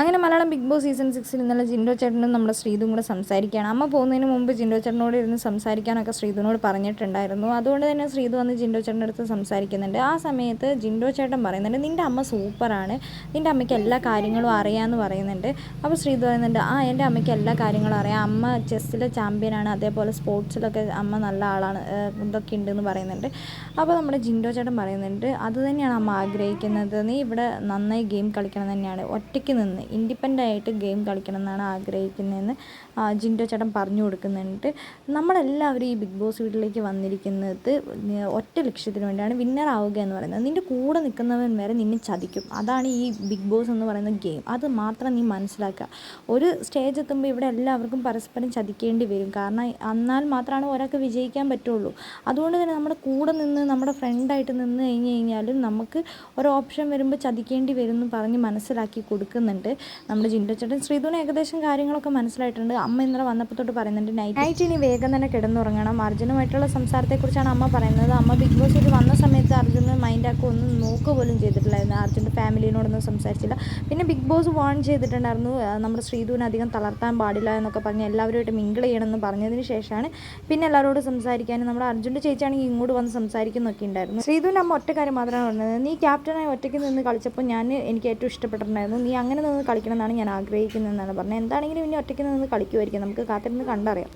അങ്ങനെ Malayalam big boss season സിക്സിൽ ഇന്നലെ ജിൻഡോ ചേട്ടനും നമ്മുടെ ശ്രീതും കൂടെ സംസാരിക്കുകയാണ്. അമ്മ പോകുന്നതിന് മുമ്പ് ജിൻഡോ ചേട്ടനോട് ഇരുന്ന് സംസാരിക്കാനൊക്കെ ശ്രീതുവിനോട് പറഞ്ഞിട്ടുണ്ടായിരുന്നു. അതുകൊണ്ട് തന്നെ ശ്രീതു വന്ന് ജിൻഡോ ചേട്ടന്റെ അടുത്ത് സംസാരിക്കുന്നുണ്ട്. ആ സമയത്ത് ജിൻഡോ ചേട്ടൻ പറയുന്നുണ്ട് നിന്റെ അമ്മ സൂപ്പറാണ്. നിന്റെ അമ്മയ്ക്ക് എല്ലാ കാര്യങ്ങളും അറിയാമെന്ന് പറയുന്നുണ്ട്. അപ്പോൾ ശ്രീതു പറയുന്നുണ്ട് ആ എന്റെ അമ്മയ്ക്ക് എല്ലാ കാര്യങ്ങളും അറിയാം. അമ്മ ചെസ്സിലെ ചാമ്പ്യനാണ്. അതേപോലെ സ്പോർട്സിലൊക്കെ അമ്മ നല്ല ആളാണ്. ഇതൊക്കെ ഉണ്ടെന്ന് പറയുന്നുണ്ട്. അപ്പോൾ നമ്മുടെ ജിൻഡോ ചേട്ടൻ പറയുന്നുണ്ട് അത് തന്നെയാണ് അമ്മ ആഗ്രഹിക്കുന്നത്. നീ ഇവിടെ നന്നായി ഗെയിം കളിക്കണം തന്നെയാണ്. ഒറ്റയ്ക്ക് നിന്ന് ഇൻഡിപെൻഡന്റ് ആയിട്ട് ഗെയിം കളിക്കണം എന്നാണ് ആഗ്രഹിക്കുന്നതെന്ന് ജിൻഡോ ചേട്ടൻ പറഞ്ഞു കൊടുക്കുന്നുണ്ട്. നമ്മളെല്ലാവരും ഈ ബിഗ് ബോസ് വീട്ടിലേക്ക് വന്നിരിക്കുന്നത് ഒറ്റ ലക്ഷ്യത്തിന് വേണ്ടിയാണ് വിന്നർ ആവുക എന്ന് പറയുന്നത്. നിന്റെ കൂടെ നിൽക്കുന്നവൻ വരെ നിന്നെ ചതിക്കും. അതാണ് ഈ ബിഗ് ബോസ് എന്ന് പറയുന്ന ഗെയിം. അത് മാത്രം നീ മനസ്സിലാക്കുക. ഒരു സ്റ്റേജ് എത്തുമ്പോൾ ഇവിടെ എല്ലാവർക്കും പരസ്പരം ചതിക്കേണ്ടി വരും. കാരണം എന്നാൽ മാത്രമാണ് ഒരാൾക്ക് വിജയിക്കാൻ പറ്റുള്ളൂ. അതുകൊണ്ട് തന്നെ നമ്മുടെ കൂടെ നിന്ന് നമ്മുടെ ഫ്രണ്ടായിട്ട് നിന്ന് കഴിഞ്ഞ് കഴിഞ്ഞാലും നമുക്ക് ഒരു ഓപ്ഷൻ വരുമ്പോൾ ചതിക്കേണ്ടി വരും എന്ന് പറഞ്ഞ് മനസ്സിലാക്കി കൊടുക്കുന്നുണ്ട്. നമ്മുടെ ജിൻഡോ ചേട്ടൻ ശ്രീധുവിന് ഏകദേശം കാര്യങ്ങളൊക്കെ മനസ്സിലായിട്ടുണ്ട്. അമ്മ ഇന്നലെ വന്നപ്പോൾ തൊട്ട് പറയുന്നുണ്ട് നൈറ്റ് നൈറ്റ് ഇനി വേഗം തന്നെ കിടന്നുറങ്ങണം. അർജുനുമായിട്ടുള്ള സംസാരത്തെക്കുറിച്ചാണ് അമ്മ പറയുന്നത്. അമ്മ ബിഗ് ബോസ് ഇത് വന്ന സമയത്ത് മൈൻഡാക്കുക ഒന്നും നോക്കുക പോലും ചെയ്തിട്ടില്ലായിരുന്നു. അർജുന്റെ ഫാമിലിനോടൊന്നും സംസാരിച്ചില്ല. പിന്നെ ബിഗ് ബോസ് വാൺ ചെയ്തിട്ടുണ്ടായിരുന്നു. നമ്മുടെ ശ്രീധുവിനെ അധികം തളർത്താൻ പാടില്ല എന്നൊക്കെ പറഞ്ഞ് എല്ലാവരുമായിട്ട് മിങ്കിൾ ചെയ്യണമെന്ന് പറഞ്ഞതിന് ശേഷമാണ് പിന്നെ എല്ലാവരോടും സംസാരിക്കാനും നമ്മുടെ അർജുന്റെ ചേച്ചിയാണെങ്കിൽ ഇങ്ങോട്ട് വന്ന് സംസാരിക്കുന്നൊക്കെ ഉണ്ടായിരുന്നു. ശ്രീധുവിന്റെ അമ്മ ഒറ്റ കാര്യം മാത്രമാണ് പറഞ്ഞത്. നീ ക്യാപ്റ്റനായി ഒറ്റയ്ക്ക് നിന്ന് കളിച്ചപ്പോൾ ഞാൻ എനിക്ക് ഏറ്റവും ഇഷ്ടപ്പെട്ടിട്ടുണ്ടായിരുന്നു. നീ അങ്ങനെ നിന്ന് കളിക്കണമെന്നാണ് ഞാൻ ആഗ്രഹിക്കുന്നതെന്നാണ് പറഞ്ഞത്. എന്താണെങ്കിലും ഇനി ഒറ്റയ്ക്ക് നിന്ന് കളിക്കുമായിരിക്കും. നമുക്ക് കാത്തിരുന്ന് കണ്ടറിയാം.